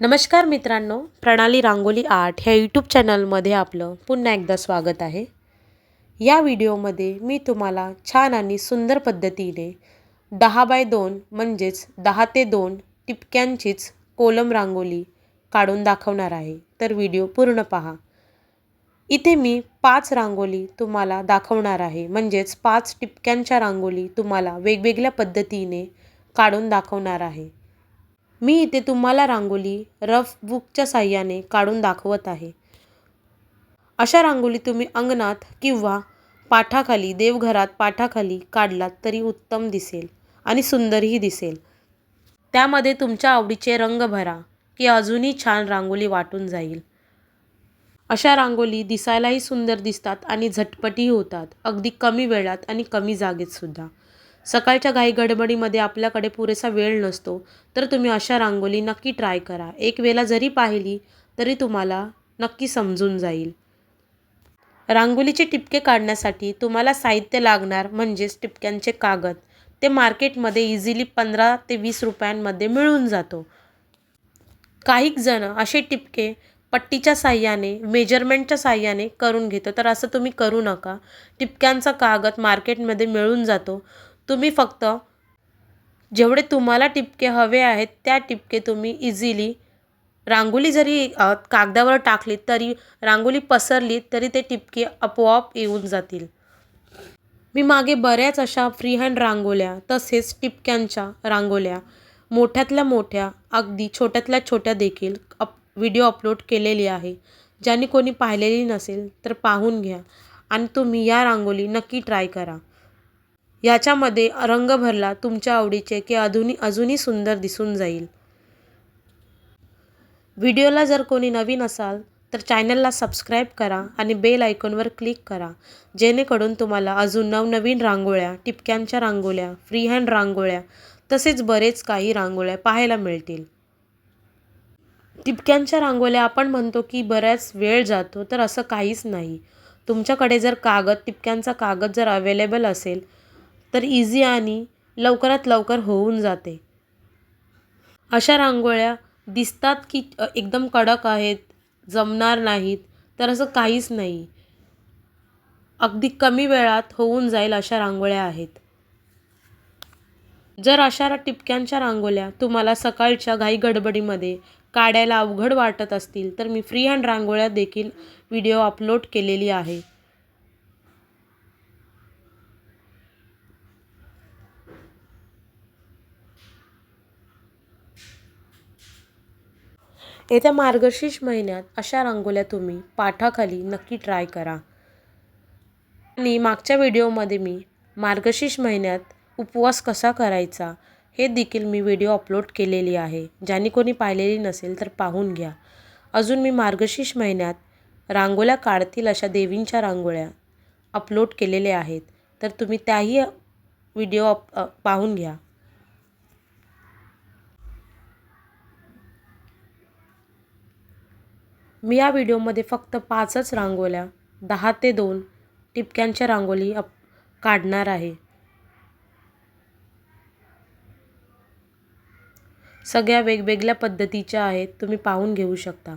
नमस्कार मित्रांनो प्रणाली रांगोली आर्ट ह्या यूट्यूब चॅनलमध्ये आपलं पुन्हा एकदा स्वागत आहे. या व्हिडिओमध्ये मी तुम्हाला छान आणि सुंदर पद्धतीने दहा बाय दोन म्हणजेच दहा ते दोन टिपक्यांचीच कोलम रांगोली काढून दाखवणार आहे. तर व्हिडिओ पूर्ण पहा. इथे मी पाच रांगोली तुम्हाला दाखवणार आहे. म्हणजेच पाच टिपक्यांच्या रांगोली तुम्हाला वेगवेगळ्या पद्धतीने काढून दाखवणार आहे. मी इथे तुम्हाला रांगोली रफ बुकच्या साह्याने काढून दाखवत आहे. अशा रांगोली तुम्ही अंगणात किंवा पाठाखाली देवघरात पाठाखाली काढलात तरी उत्तम दिसेल आणि सुंदरही दिसेल. त्यामध्ये तुमच्या आवडीचे रंग भरा की अजूनही छान रांगोली वाटून जाईल. अशा रांगोली दिसायलाही सुंदर दिसतात आणि झटपटही होतात अगदी कमी वेळात आणि कमी जागेतसुद्धा सकाळच्या घाई गडबडीमध्ये आपल्याकडे पुरेसा वेळ नसतो. तर तुम्ही अशा रांगोली नक्की ट्राय करा. एक वेळा जरी पाहिली तरी तुम्हाला नक्की समजून जाईल. रांगोलीचे टिपके काढण्यासाठी तुम्हाला साहित्य लागणार म्हणजेच टिपक्यांचे कागद. ते मार्केटमध्ये इझिली पंधरा ते वीस रुपयांमध्ये मिळून जातो. काही जण असे टिपके पट्टीच्या साह्याने मेजरमेंटच्या साह्याने करून घेतो तर असं तुम्ही करू नका. टिपक्यांचा कागद मार्केटमध्ये मिळून जातो. तुम्ही फक्त जेवढे तुम्हाला टिपके हवे आहेत त्या टिपके तुम्ही इझिली रांगोळी जरी कागदावर टाकली तरी रांगोळी पसरली तरी ते टिपके आपोआप येऊन जातील. मी मागे बऱ्याच अशा फ्री हँड रांगोळ्या तसेच टिपक्यांच्या रांगोळ्या मोठ्यातल्या मोठ्या अगदी छोट्यातल्या छोट्या देखील अप व्हिडिओ अपलोड केलेली आहे. ज्यांनी कोणी पाहिलेली नसेल तर पाहून घ्या आणि तुम्ही या रांगोळी नक्की ट्राय करा. याच्यामध्ये रंग भरला तुमच्या आवडीचे की अजूनही अजूनही सुंदर दिसून जाईल. व्हिडिओला जर कोणी नवीन असाल तर चॅनलला सबस्क्राईब करा आणि बेल आयकॉनवर क्लिक करा. जेणेकरून तुम्हाला अजून नवनवीन रांगोळ्या टिपक्यांच्या रांगोळ्या फ्री हँड रांगोळ्या तसेच बरेच काही रांगोळ्या पाहायला मिळतील. टिपक्यांच्या रांगोळ्या आपण म्हणतो की बऱ्याच वेळ जातो तर असं काहीच नाही. तुमच्याकडे जर कागद टिपक्यांचा कागद जर अवेलेबल असेल तर इझी आणि लवकरात लवकर होऊन जाते. अशा रांगोळ्या दिसतात की एकदम कडक आहेत जमणार नाहीत तर असं काहीच नाही. अगदी कमी वेळात होऊन जाईल अशा रांगोळ्या आहेत. जर अशा टिपक्यांच्या रांगोळ्या तुम्हाला सकाळच्या घाई गडबडीमध्ये काढायला अवघड वाटत असतील तर मी फ्री हँड रांगोळ्या देखील व्हिडिओ अपलोड केलेली आहे. येत्या मार्गशीर्ष महिन्यात अशा रांगोळ्या तुम्ही पाठाखाली नक्की ट्राय करा. आणि मागच्या व्हिडिओमध्ये मी मार्गशीर्ष महिन्यात उपवास कसा करायचा हे देखील मी व्हिडिओ अपलोड केलेली आहे. ज्यांनी कोणी पाहिलेली नसेल तर पाहून घ्या. अजून मी मार्गशीर्ष महिन्यात रांगोळ्या काढतील अशा देवींच्या रांगोळ्या अपलोड केलेल्या आहेत. तर तुम्ही त्याही व्हिडिओ अप पाहून घ्या. मी या व्हिडिओमध्ये फक्त पाचच रांगोळ्या दहा ते दोन टिपक्यांच्या रांगोळी अप काढणार आहे. सगळ्या वेगवेगळ्या पद्धतीच्या आहेत तुम्ही पाहून घेऊ शकता.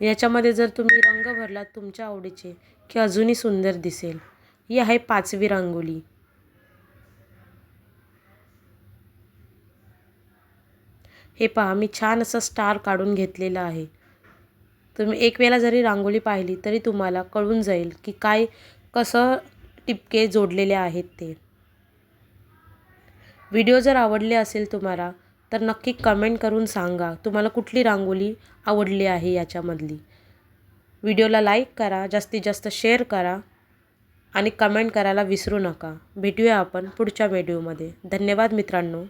याच्यामध्ये जर तुम्ही रंग भरलात तुमच्या आवडीचे की अजूनही सुंदर दिसेल. ही आहे पाचवी रांगोळी. हे पहा मी छान असं स्टार काढून घेतलेलं आहे. तुम्ही एक वेळा जरी रांगोळी पाहिली तरी तुम्हाला कळून जाईल की काय कसं टिपके जोडलेले आहेत ते. व्हिडिओ जर आवडले असेल तुम्हाला तर नक्की कमेंट करून सांगा. तुम्हाला कुठली रांगोळी आवडली आहे याच्यामधली? व्हिडिओला लाईक करा जास्तीत जास्त शेअर करा आणि कमेंट करायला विसरू नका. भेटूया आपण पुढच्या व्हिडिओमध्ये धन्यवाद मित्रांनो.